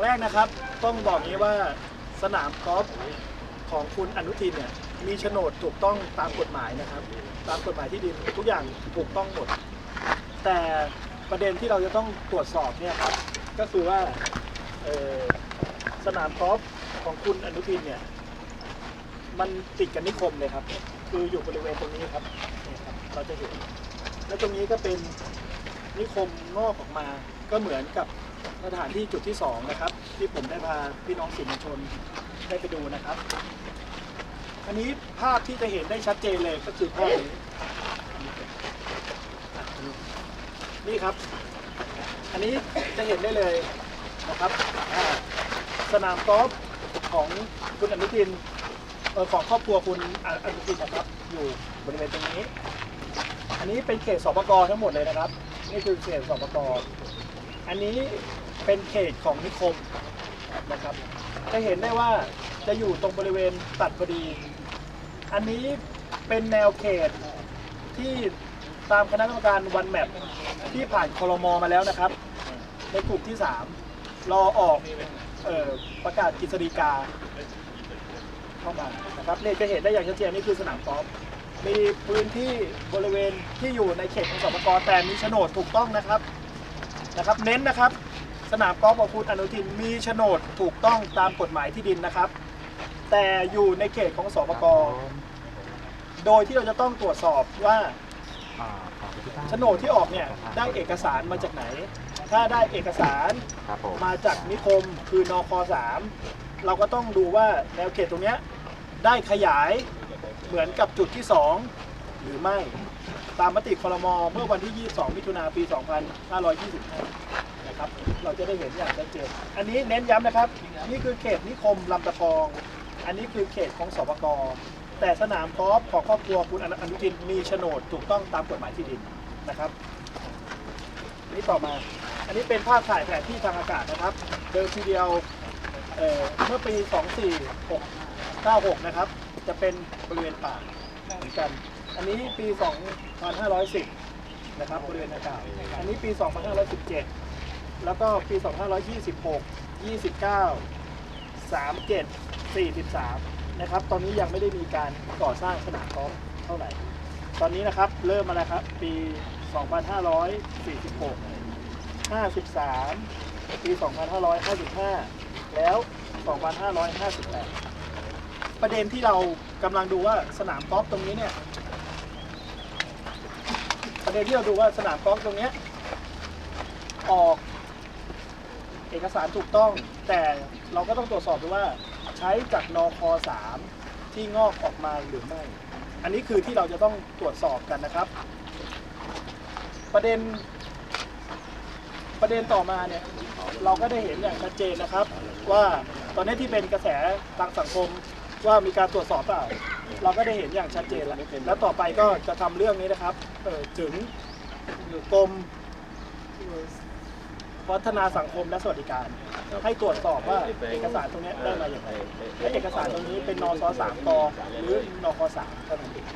างแรกนะครับ ต้องบอกนี้ว่าสนามกอล์ฟของคุณอนุทินเนี่ยมีโฉนดถูกต้องตามกฎหมายนะครับ ตามกฎหมายที่ดินทุกอย่างถูกต้องหมด แต่ประเด็นที่เราจะต้องตรวจสอบเนี่ยครับก็คือว่าสนามกอล์ฟของคุณอนุทินเนี่ยมันติดกับนิคมเลยครับ คืออยู่บริเวณตรงนี้ครับนี่ครับ เราจะเห็น แล้วตรงนี้ก็เป็นนิคมงอกออกมา ก็เหมือนกับ สถานที่จุดที่สองนะครับ ที่ผมได้พาพี่น้องสื่อมวลชนได้ไปดูนะครับ อันนี้ภาพที่จะเห็นได้ชัดเจนเลยก็คือภาพนี้นี่ครับ อันนี้จะเห็นได้เลยนะครับสนามกอล์ฟของคุณอนุทินออของครอบครัวคุณออนุทินนะครับ อยู่บริเวณตรงนี้ อันนี้เป็นเขตสปกทั้งหมดเลยนะครับ นี่คือเขตสปกอันนี้ เป็นเขตของนิคมนะครับ จะเห็นได้ว่าจะอยู่ตรงบริเวณตัดพอดี อันนี้เป็นแนวเขตที่ตามคณะกรรมการวันแมปที่ผ่านคอรมอมาแล้วนะครับ ในกลุ่มที่ 3 รอออกออประกาศกฤษฎีกาเข้ามานะครับเนี่จะเห็นได้อย่างชัดเจนนี่คือสนามกอล์ฟมีพื้นที่บริเวณที่อยู่ในเขตของสปกแต่มีโฉนดถูกต้องนะครับนะครับ เน้นนะครับ สนามกอล์ฟของคุณอนุทินมีโฉนดถูกต้องตามกฎหมายที่ดินนะครับ แต่อยู่ในเขตของสปกโดยที่เราจะต้องตรวจสอบว่าโฉนดที่ออกเนี่ยได้เอกสารมาจากไหน ถ้าได้เอกสารครับผมมาจากนิคมคือนค3เราก็ต้องดูว่าแนวเขตตรงเนี้ยได้ขยายเหมือนกับจุดที่ 2 หรือไม่ ตามมติครมเมื่อวันที่ 22 มิถุนาปี 2525นะครับ เราจะได้เห็นอย่างชัดเจนอันนี้เน้นย้ำนะครับ นี่คือเขตนิคมลำตะคอง อันนี้คือเขตของสปกแต่สนามกอล์ฟของครอบครัวคุณอนุทินมีโฉนดถูกต้องตามกฎหมายที่ดินนะครับนี่ต่อมา อันนี้เป็นภาพถ่ายแผนที่ทางอากาศนะครับ เดิมทีเดียวเอ่อเมื่อปี 24696 นะครับ จะเป็นบริเวณป่าเหมือนกัน อันนี้ปี 2510 นะครับบริเวณอากาศ อันนี้ปี 2517 แล้วก็ปี 2526 29 37 43 นะครับ ตอนนี้ยังไม่ได้มีการก่อสร้างสนามกอล์ฟเท่าไหร่ ตอนนี้นะครับเริ่มมาแล้วครับ ปี 2546 53 ปี 2555 แล้ว 2558 ประเด็นที่เรากำลังดูว่าสนามกอล์ฟตรงนี้เนี่ยประเด็นที่เราดูว่าสนามกอล์ฟตรงเนี้ยออก เอกสารถูกต้อง แต่เราก็ต้องตรวจสอบดูว่า ใช้จากนค3ที่งอกออกมาหรือไม่ อันนี้คือที่เราจะต้องตรวจสอบกันนะครับ ประเด็น ประเด็นต่อมาเนี่ยเราก็ได้เห็นอย่างชัดเจนนะครับ ว่าตอนนี้ที่เป็นกระแสทางสังคมว่ามีการตรวจสอบเปล่า เราก็ได้เห็นอย่างชัดเจนแล้วแล้วต่อไปก็จะทำเรื่องนี้นะครับเออถึงกรม พัฒนาสังคมและสวัสดิการ ให้ตรวจสอบว่าเอกสารตรงนี้ได้มาอย่างไรและเอกสารตรงนี้เป็นนสสามกหรือนคสามเท่านั้นเอง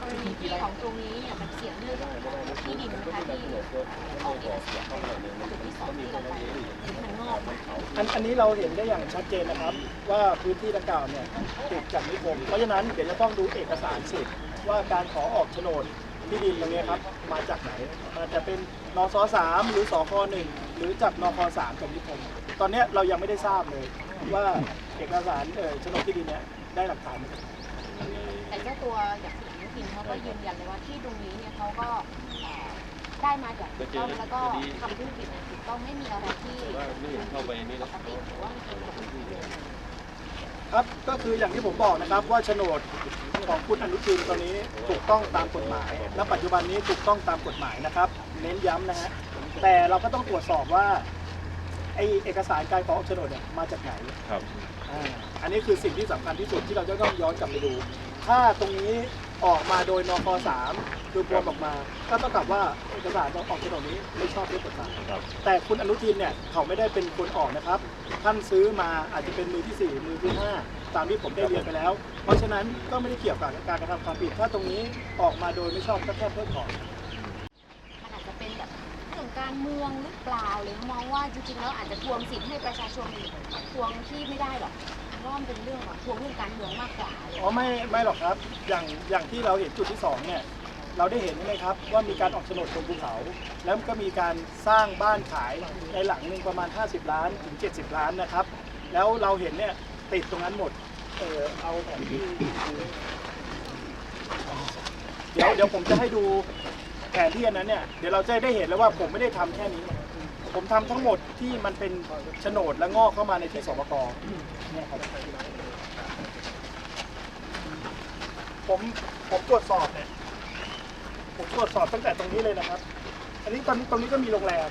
กรณีที่ของตรงนี้เนี่ยมันเกี่ยวเนื่องกับที่ดินนะคะที่ออกเอกสารเป็นจุดที่สองที่เราไปที่มันงอกมาอันอันนี้เราเห็นได้อย่างชัดเจนนะครับ ว่าพื้นที่ดังกล่าวเนี่ยติดจากนิคมเพราะฉะนั้นเดี๋ยวจะต้องดูเอกสารสิทธิ์ว่าการขอออกโฉนด ที่ดินตรงนี้ครับมาจากไหนมันจะเป็นนสสามหรือสคหนึ่งหรือจากนคสามจากนิคมตอนเนี้ยเรายังไม่ได้ทราบเลย ว่าเอกสารเออโฉนดที่ดินเนี้ยได้หลักฐานมาจากไหนแต่เจ้าตัวอย่างคุณอนุทินเขาก็ยืนยันเลยว่าที่ตรงนี้เนี่ยเขาก็เอ่อได้มาอย่างถูกต้องแล้วก็ทำธุรกิจอย่างถูกต้องไม่มีอะไรที่เข้าไปนี่ปกติหรือว่าผิดปกติเลย ครับก็คืออย่างที่ผมบอกนะครับว่าโฉนดของคุณอนุทินตอนนี้ถูกต้องตามกฎหมาย และปัจจุบันนี้ถูกต้องตามกฎหมายนะครับ เน้นย้ำนะฮะแต่เราก็ต้องตรวจสอบว่าไอเอกสารการขอออกโฉนดเนี่ยมาจากไหนครับ อ่าอันนี้คือสิ่งที่สำคัญที่สุดที่เราจะต้องย้อนกลับไปดู ถ้าตรงนี้ ออกมาโดยนค3คือพวมออกมา ก็ต้องกลับว่าเอกสารออกโฉนดนี้ไม่ชอบด้วยกฎหมายครับ แต่คุณอนุทินเนี่ยเขาไม่ได้เป็นคนออกนะครับ ท่านซื้อมาอาจจะเป็นมือที่4มือที่5ตามที่ผมได้เรียนไปแล้ว เพราะฉะนั้นก็ไม่ได้เกี่ยวกับการกระทำความผิด ถ้าตรงนี้ออกมาโดยไม่ชอบก็แค่เพิกถอนมันอาจจะเป็นแบบเรื่องการเมืองหรือเปล่าหรือมองว่าจริงๆแล้วอาจจะทวงสิทธิ์ให้ประชาชนทวงที่ไม่ได้หรอกเพราะ ว่ามันเป็นเรื่องของทวงเรื่องการเมืองมากกว่าอ๋อไม่ไม่หรอกครับ อย่างอย่างที่เราเห็นจุดที่สองเนี่ยเราได้เห็นใช่ไหมครับว่ามีการออกโฉนดบนภูเขา แล้วก็มีการสร้างบ้านขายในหลังหนึ่งประมาณ 50 ล้านถึง 70 ล้านนะครับ แล้วเราเห็นเนี่ยติดตรงนั้นหมดเออเอาแผนที่เดี๋ยวเดี๋ยวผมจะให้ดูแผนที่อันนั้นเนี่ยเดี๋ยวเราจะได้เห็นแล้วว่าผมไม่ได้ทำแค่นี้ ผมทำทั้งหมดที่มันเป็นโฉนดและงอกเข้ามาในที่สปกเนี่ยครับผมผมตรวจสอบเนี่ยผมตรวจสอบตั้งแต่ตรงนี้เลยนะครับ อันนี้ตอนนี้ตรงนี้ก็มีโรงแรม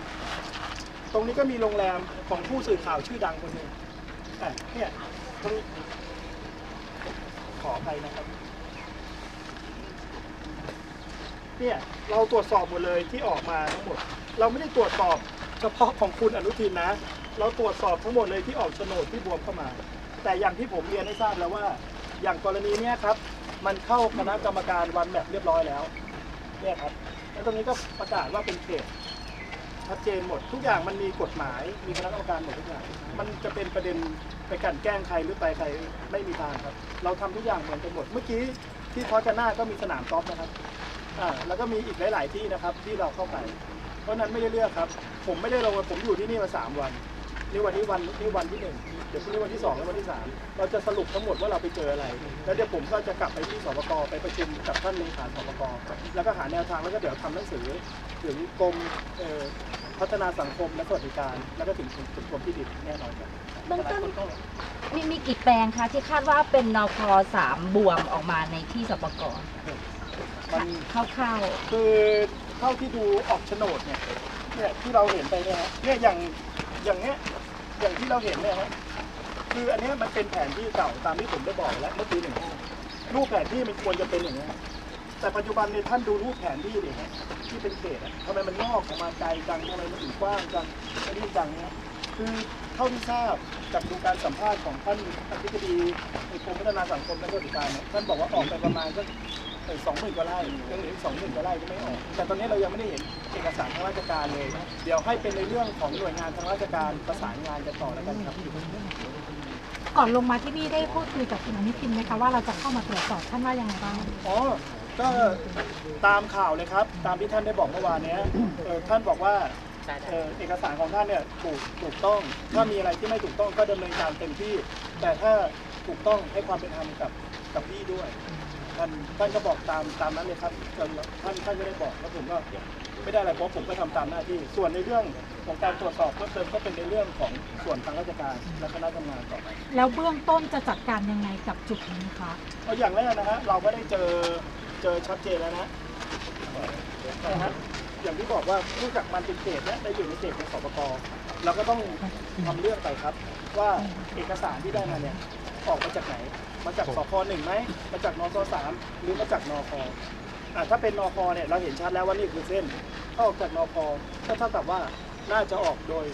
ตรงนี้ก็มีโรงแรมของผู้สื่อข่าวชื่อดังคนหนึ่งอะเนี่ยตรงขออภัยนะครับ เนี่ยเราตรวจสอบหมดเลยที่ออกมาทั้งหมด เราไม่ได้ตรวจสอบ เฉพาะของคุณอนุทินนะ เราตรวจสอบทั้งหมดเลยที่ออกโฉนดที่บวมเข้ามา แต่อย่างที่ผมเรียนให้ทราบแล้วว่า อย่างกรณีเนี้ยครับ มันเข้าคณะกรรมการวันแบบเรียบร้อยแล้วเนี่ยครับแล้วตรงนี้ก็ประกาศว่าเป็นเขตชัดเจนหมดทุกอย่างมันมีกฎหมาย มีคณะกรรมการหมดทุกอย่างมันจะเป็นประเด็นไปกลันแกล้งใครหรือไปใครไม่มีทางครับ เราทำทุกอย่างเหมือนกันหมดเมื่อกี้ที่พอจะหน้าก็มีสนามกอล์ฟนะครับอ่าแล้วก็มีอีกหลาย ๆ ที่นะครับที่เราเข้าไป เพราะฉะนั้นไม่ได้เลือกครับ ผมไม่ได้ลงมาผมอยู่ที่นี่มาสามวัน นี่วันนี้วันนี่วันที่หนึ่งเดี๋ยวพรุ่งนี้วันที่สองและวันที่สามเราจะสรุปทั้งหมดว่าเราไปเจออะไร แล้วเดี๋ยวผมก็จะกลับไปที่สปกไปประชุมกับท่านเลขาสปกแล้วก็หาแนวทางแล้วก็เดี๋ยวทำหนังสือถึงกรมเอ่อพัฒนาสังคมและสวัสดิการ แล้วก็ถึงถึงกรมที่ดินแน่นอนครับเบื้องต้น มีมีกี่แปลงคะที่คาดว่าเป็นนคสามบวมออกมาในที่สปกมัน คร่าวคือ เท่าที่ดูออกโฉนดเนี่ยเนี่ยที่เราเห็นไปเนี่ยฮะเนี่ยอย่างอย่างเนี้ยอย่างที่เราเห็นเนี่ยฮะคืออันเนี้ยมันเป็นแผนที่เก่าตามที่ผมได้บอกแล้วเมื่อปีหนึ่งรูปแผนที่มันควรจะเป็นอย่างนี้ยแต่ปัจจุบันเนี่ยท่านดูรูปแผนที่ดิฮะที่เป็นเขตอะทำไมมันงอกออกมาไกลจังทำไมมันถึงกว้างจังอ้นี่จังเนี่ยคือเท่าที่ทราบจากดูการสัมภาษณ์ของท่านอธิบดีในกรมพัฒนาสังคมและสวัสดิการเนี่ยท่านบอกว่าออกไปประมาณสัก สองหมื่นกว่าไร่ยังเหลืออีกสองหมื่นกว่าไร่ก็ไม่ออกแต่ตอนนี้เรายังไม่ได้เห็นเอกสารทางราชการเลยเดี๋ยวให้เป็นในเรื่องของหน่วยงานทางราชการประสานงานกันต่อแล้วกันครับก่อนลงมาที่นี่ได้พูดคุยกับคุณอนุทินไหมคะว่าเราจะเข้ามาตรวจสอบท่านว่ายังไงบ้างอ๋อก็ตามข่าวเลยครับ ตามที่ท่านได้บอกเมื่อวานเนี้ยเอ่อท่านบอกว่าเอ่อเอกสารของท่านเนี่ยถูกถูกต้อง ถ้ามีอะไรที่ไม่ถูกต้องก็ดำเนินการเต็มที่ แต่ถ้าถูกต้องให้ความเป็นธรรมกับกับพี่ด้วย ท่านท่านก็บอกตามตามนั้นเลยครับท่านท่านก็ได้บอกแล้วผมก็ไม่ได้อะไรเพราะผมก็ทำตามหน้าที่ ส่วนในเรื่องของการตรวจสอบเพิ่มเติมก็เป็นในเรื่องของส่วนทางราชการและคณะทำงานต่อไป แล้วเบื้องต้นจะจัดการยังไงกับจุดนี้คะ เอาอย่างแรกนะฮะเราก็ได้เจอเจอชัดเจนแล้วนะนะฮะอย่างที่บอกว่าเนื่องจากมันเป็นเขตเนี่ยได้อยู่ในเขตของสปกเราก็ต้องทำเรื่องไปครับ ว่าเอกสารที่ได้มาเนี่ย ออกมาจากไหน มาจากสคหนึ่งไหมมาจากนคสามหรือมาจากนคอะถ้าเป็นนคเนี่ยเราเห็นชัดแล้วว่านี่คือเส้นถ้าออกจากนคก็เท่ากับว่าน่าจะออกโดย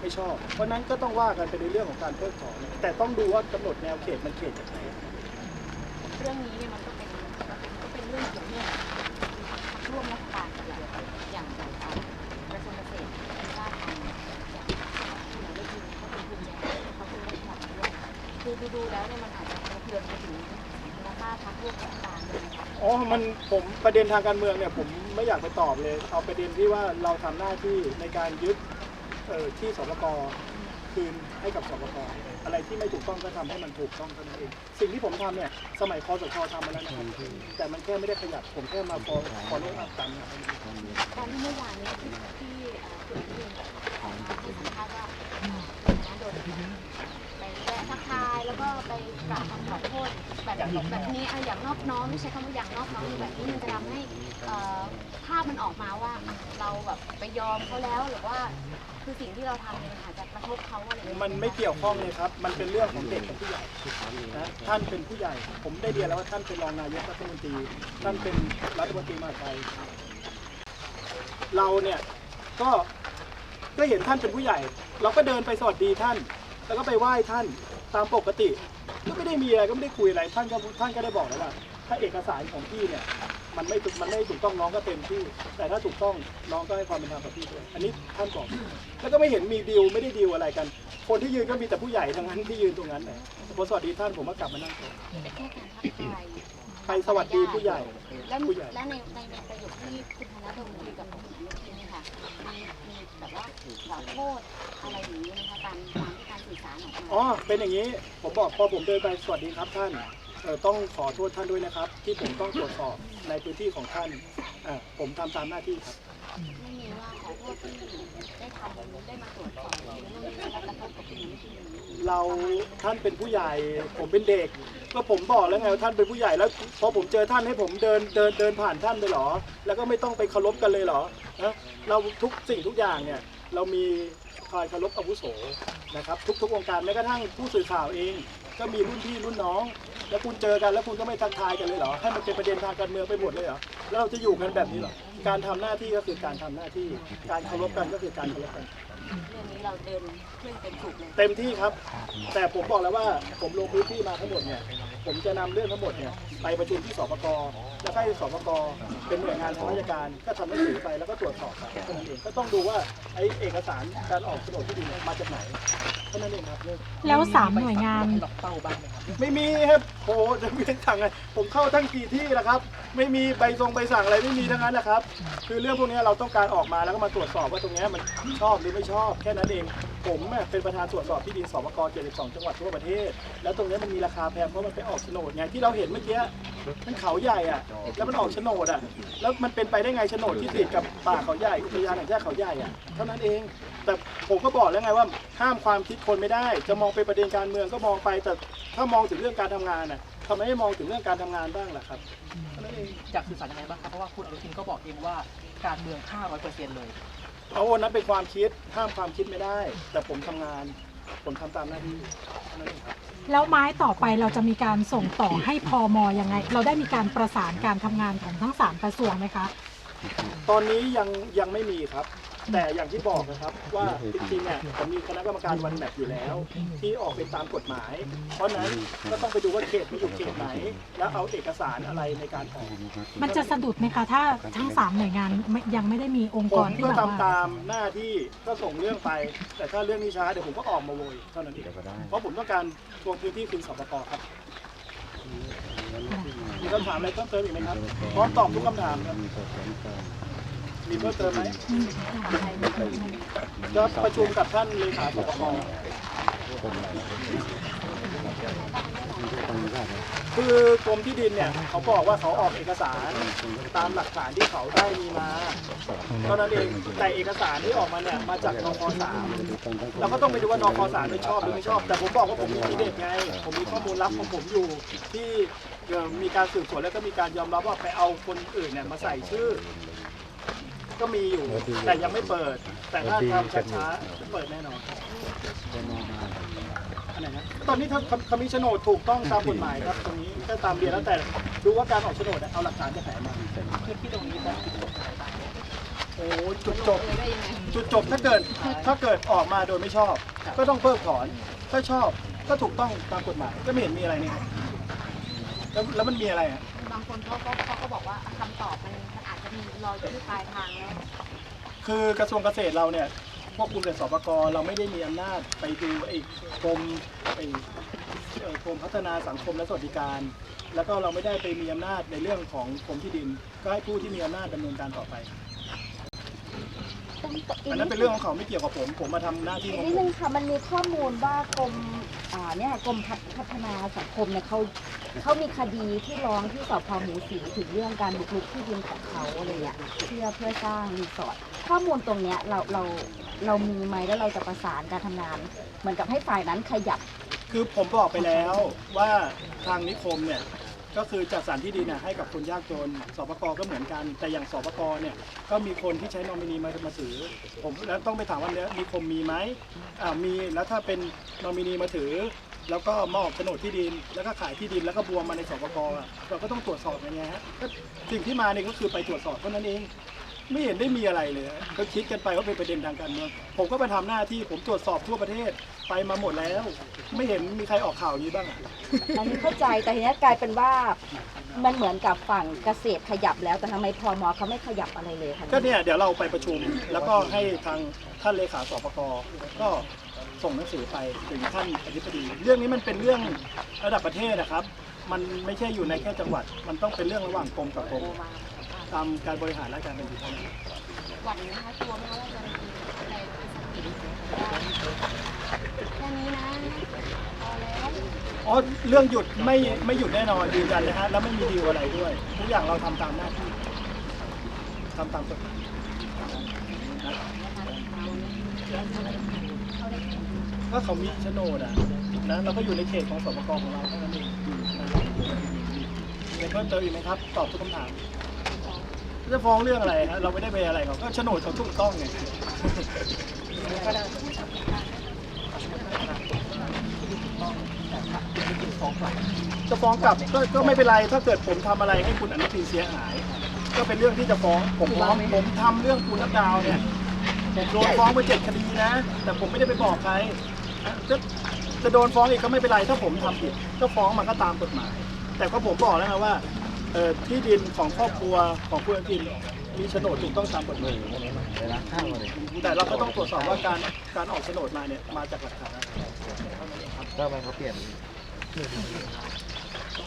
ไม่ชอบ เพราะนั้นก็ต้องว่ากันไปในเรื่องของการเพิกถอนแต่ต้องดูว่ากำหนดแนวเขตมันเขตจากไหนเรื่องนี้เนี่ยมันก็เป็นก็เป็นเรื่องเกี่ยวเนื่อง ดูแล้วเนี่ยมันอาจจะกระเทือนไปถึงมูลค่าพรรคร่วมรัฐบาลเลยนะคะอ๋อ มันผมประเด็นทางการเมืองเนี่ยผมไม่อยากไปตอบเลย เอาประเด็นที่ว่าเราทำหน้าที่ในการยึดเอ่อที่สปกคืนให้กับสปกอะไรที่ไม่ถูกต้องก็ทำให้มันถูกต้องเท่านั้นเอง สิ่งที่ผมทำเนี่ยสมัยคอสชทำมาแล้วนะครับแต่มันแค่ไม่ได้ขยับผมแค่มาฟอฟอลโล่อัพตามนะครับตอนที่เมื่อวานนี้ที่ที่เอ่อคุณอนุทินออกมาที่สัมภาษณ์ว่าเอ่อนะโดนไปแวะทักทายแล้วก็ไปกราบคำขอโทษแบบแบบนี้ อย่างนอบน้อมไม่ใช่คำว่าอย่างนอบน้อมแบบนี้มันจะทำให้ภาพมันออกมาว่าเราแบบไปยอมเขาแล้วหรือว่าคือสิ่งที่เราทำเนี่ยมันอาจจะกระทบเขาอะไรอย่างเงี้ยมันไม่เกี่ยวข้องเลยครับ มันเป็นเรื่องของเด็กกับผู้ใหญ่นะท่านเป็นผู้ใหญ่ ผมได้เรียนแล้วว่าท่านเป็นรองนายกรัฐมนตรี ท่านเป็นรัฐมนตรีมหาดไทยเราเนี่ยก็ก็เห็นท่านเป็นผู้ใหญ่ เราก็เดินไปสวัสดีท่าน แล้วก็ไปไหว้ท่านตามปกติ ก็ไม่ได้มีอะไรก็ไม่ได้คุยอะไรท่านก็ท่านก็ได้บอกแล้วว่าถ้าเอกสารของพี่เนี่ยมันไม่ถูกมันไม่ถูกต้องน้องก็เต็มที่ แต่ถ้าถูกต้องน้องก็ให้ความเป็นธรรมกับพี่ด้วยอันนี้ท่านบอกแล้วก็ไม่เห็นมีดีลไม่ได้ดีลอะไรกัน คนที่ยืนก็มีแต่ผู้ใหญ่ทั้งนั้นที่ยืนตรงนั้นนะผมสวัสดีท่านผมก็กลับมานั่งก่อนแค่การทักทยสวัสดีผู้ใหญ่และผู้ใหญ่และในในในประโยคที่คุณธนาดลคุยกับผมเมื่อกี้นี่ค่ะมีมีแบบว่าขอโทษอะไรอย่างนี้นะคะตาม การสื่อสารออกมาอ๋อ เป็นอย่างนี้ ผมบอกพอผมเดินไปสวัสดีครับท่านเอ่อต้องขอโทษท่านด้วยนะครับ ที่ผมต้องตรวจสอบในพื้นที่ของท่านอ่าผมทำตามหน้าที่ครับ ไม่มีว่าขอโทษที่ได้ทำได้มาตรวจสอบเรื่องนี้และกระทบกับคุณนิตินเราท่านเป็นผู้ใหญ่ผมเป็นเด็ก ก็ผมบอกแล้วไงว่าท่านเป็นผู้ใหญ่แล้วพอผมเจอท่านให้ผมเดินเดินเดินผ่านท่านไปเหรอ แล้วก็ไม่ต้องไปเคารพกันเลยเหรอนะเราทุกสิ่งทุกอย่างเนี่ย เรามีคอยเคารพอาวุโสนะครับ ทุกๆองค์การแม้กระทั่งผู้สื่อข่าวเอง ก็มีรุ่นพี่รุ่นน้อง แล้วคุณเจอกันแล้วคุณก็ไม่ทักทายกันเลยเหรอให้มันเป็นประเด็นทางการเมืองไปหมดเลยเหรอแล้วเราจะอยู่กันแบบนี้เหรอการทำหน้าที่ก็คือการทำหน้าที่ การเคารพกันก็คือการเคารพกัน เรื่องนี้เราเดินเครื่องเต็มสูบเลยเต็มที่ครับ แต่ผมบอกแล้วว่าผมลงพื้นที่มาทั้งหมดเนี่ย ผมจะนำเรื่องทั้งหมดเนี่ยไปประชุมที่สปกแล้วให้สปกเป็นหน่วยงานทางราชการ ก็ทำหนังสือไปแล้วก็ตรวจสอบไปเท่านั้นเองก็ต้องดูว่าไอ้เอกสารการออกโฉนดที่ดินเนี่ยมาจากไหนเท่านั้นเองครับ แล้วสามหน่วยงานไม่มีครับโหจะมีสั่งไงผมเข้าทั้งกี่ที่แล้วครับ ไม่มีใบทรงใบสั่งอะไรไม่มีทั้งนั้นนะครับ คือเรื่องพวกนี้เราต้องการออกมาแล้วก็มาตรวจสอบว่าตรงเนี้ยมันชอบหรือไม่ชอบแค่นั้นเอง ผมเนี่ยเป็นประธานตรวจสอบที่ดินสปก72 จังหวัดทั่วประเทศ แล้วตรงเนี้ยมันมีราคาแพงเพราะมันไปออกโฉนดไงที่เราเห็นเมื่อกี้มันเขาใหญ่อะแล้วมันออกโฉนดอะแล้วมันเป็นไปได้ไงโฉนดที่ติดกับป่าเขาใหญ่อุทยานแห่งชาติเขาใหญ่อะเท่านั้นเอง แต่ผมก็บอกแล้วไงว่าห้ามความคิดคนไม่ได้ จะมองเป็นประเด็นการเมืองก็มองไป แต่ถ้ามองถึงเรื่องการทำงานน่ะทำไมไม่มองถึงเรื่องการทำงานบ้างล่ะครับเท่านั้นเองอยากสื่อสารยังไงบ้างครับ เพราะว่าคุณอนุทินก็บอกเองว่าการเมืองฆ่าร้อย เปอร์เซ็นต์เลยเอาวันนั้นเป็นความคิดห้ามความคิดไม่ได้ แต่ผมทำงานผมทำตามหน้าที่เท่านั้นเองครับแล้วไม้ต่อไปเราจะมีการส่งต่อให้พอมยังไง เราได้มีการประสานการทำงานของทั้งสามกระทรวงไหมคะ ตอนนี้ยังยังไม่มีครับ แต่อย่างที่บอกนะครับว่าจริงๆเนี่ยผมมีคณะกรรมการวันแมปอยู่แล้ว ที่ออกเป็นตามกฎหมาย เพราะฉะนั้นก็ต้องไปดูว่าเขตมันอยู่เขตไหน แล้วเอาเอกสารอะไรในการออกมันจะสะดุดไหมคะ ถ้าทั้งสามหน่วยงานไม่ยังไม่ได้มีองค์ผกมรที่ก็แบบทำว่าตามหน้าที่ก็ส่งเรื่องไป แต่ถ้าเรื่องนี้ช้าเดี๋ยวผมก็ออกมาโวยเท่านั้นเองเพราะผมต้องการทวงพื้นที่คืนสปกครับมีคำถามอะไรเพิ่มเติมอีกไหมครับพร้อมตอบทุกคำถามครับ มี เพิ่มเติมไหมจะประชุมกับท่านเลขาสปกคือกรมที่ดินเนี่ยเขาบอกว่าเขาออกเอกสารตามหลักฐานที่เขาได้มีมาเท่านั้นเองแต่เอกสารที่ออกมาเนี่ยมาจากนคสามเราก็ต้องไปดูว่านคสามไม่ชอบหรือไม่ชอบ แต่ผมบอกว่าผมมีทีเด็ดไง ผมมีข้อมูลลับของผมอยู่ที่มีการสืบสวนแล้วก็มีการยอมรับว่าไปเอาคนอื่นเนี่ยมาใส่ชื่อ ก็มีอยู่ แต่ยังไม่เปิด แต่ถ้าทำช้าๆจะเปิดแน่นอนอันไหนนะตอนนี้ถ้าคำมิชโนดถูกต้องตามกฎหมายครับตรงนี้ก็ตามเรียนแล้วแต่ดูว่าการออกโฉนดเนี่ยเอาหลักฐานจะแถมาพื้นที่ตรงนี้จะจุดจบอะไรบ้างโอ้จุดจบ จุดจบถ้าเกิดถ้าเกิดออกมาโดยไม่ชอบ ก็ต้องเพิกถอน ถ้าชอบก็ถูกต้องตามกฎหมายก็ไม่เห็นมีอะไรนี่ครับแล้วแล้วมันมีอะไรอะบางคนเขาก็เขาก็บอกว่าคำตอบมันมันอาจจะมี รออยู่ที่ปลายทางแล้ว คือกระทรวงเกษตรเราเนี่ยควบคุมแต่สปกเราไม่ได้มีอำนาจไปดูไอ้กรมไอ้เอ่อกรมพัฒนาสังคมและสวัสดิการ แล้วก็เราไม่ได้ไปมีอำนาจในเรื่องของกรมที่ดิน ก็ให้ผู้ที่มีอำนาจดำเนินการต่อไปอันนั้นเป็นเรื่องของเขาไม่เกี่ยวกับผม ผมมาทำหน้าที่อีขกองนิดผนึมงค่ะมันมีข้อมูลว่ากรมอ่าเนี่ยกรมพัฒพัฒนาสังคมเนี่ยเขา เขามีคดีที่ร้องที่สพหมูสีถึงเรื่องการบุกรุกที่ดินของเขาอะไรเงี้ยเพื่อเพื่อสร้างรีสอร์ทข้อมูลตรงเนี้ยเราเราเรามีไหมแล้วเราจะประสานการทำงาน เหมือนกับให้ฝ่ายนั้นขยับ คือผมบอกไปแล้วว่าทางนิคมเนี่ยก็คือจัดสรรที่ดินน่ะให้กับคนยากจนสปกก็เหมือนกัน แต่อย่างสปกเนี่ยก็มีคนที่ใช้นอมินีมามาถือ ผมแล้วต้องไปถามว่าเนี้ยนิคมมีไหมอ่ามีแล้วถ้าเป็นนอมินีมาถือ แล้วก็มาออกโฉนดที่ดิน แล้วก็ขายที่ดินแล้วก็บวมมาในสปกอะเราก็ต้องตรวจสอบยังไงฮะก็สิ่งที่มาเนี่ยก็คือไปตรวจสอบเท่านั้นเอง ไม่เห็นได้มีอะไรเลยฮะก็คิดกันไปว่าเป็นประเด็นทางการเมืองผมก็ไปทำหน้าที่ผมตรวจสอบทั่วประเทศไปมาหมดแล้ว ไม่เห็นมีใครออกข่าวอย่างนี้บ้างอะ อันนี้เข้าใจแต่ทีนี้กลายเป็นว่า มันเหมือนกับฝั่งเกษตรขยับแล้วแต่ทำไมพมเขาไม่ขยับอะไรเลยคะก็เนี่ยเดี๋ยวเราไปประชุมแล้วก็ให้ทางท่านเลขาสปกก็ ส่งหนังสือไปถึงท่านอธิบดี เรื่องนี้มันเป็นเรื่องระดับประเทศนะครับ มันไม่ใช่อยู่ในแค่จังหวัด มันต้องเป็นเรื่องระหว่างกรมกับกรมตามการบริหารราชการแผ่นดินเท่านั้นหวั่นนะคะกลัวไหมคะว่าจะมีอะไรเป็นสกิลแค่นี้นะพอแล้วอ๋อเรื่องหยุดไม่ไม่หยุดแน่นอนยืนยันเลยฮะแล้วไม่มีดีลอะไรด้วยทุกอย่างเราทำตามหน้าที่ทำตามกฎหมาย นะ ก็เขามีโฉนดอะนะเราก็อยู่ในเขตของสปกของเราเท่านั้นเองนะมีเพิ่มเติมอีกไหมครับ ตอบทุกคำถามจะฟ้องเรื่องอะไรฮะเราไม่ได้ไปอะไรเขาก็โฉนดเขาถูกต้องไงจะฟ้องกลับก็ก็ไม่เป็นไรถ้าเกิดผมทำอะไรให้คุณอนุทินเสียหาย ก็เป็นเรื่องที่จะฟ้องผมฟ้องผมทำเรื่องคุณนักดาวเนี่ยผมโดนฟ้องไปเจ็ดคดีนะ แต่ผมไม่ได้ไปบอกใคร จะจะโดนฟ้องอีกก็ไม่เป็นไรถ้าผมทำผิดก็ฟ้องมันก็ตามกฎหมาย แต่ก็ผมบอกแล้วนะว่าเอ่อที่ดินของครอบครัวของคุณอนุทินมีโฉนดถูกต้องตามกฎหมายแต่เราก็ต้องตรวจสอบว่าการการออกโฉนดมาเนี่ยมาจากหลักฐานอะไร ก็มันเขาเปลี่ยน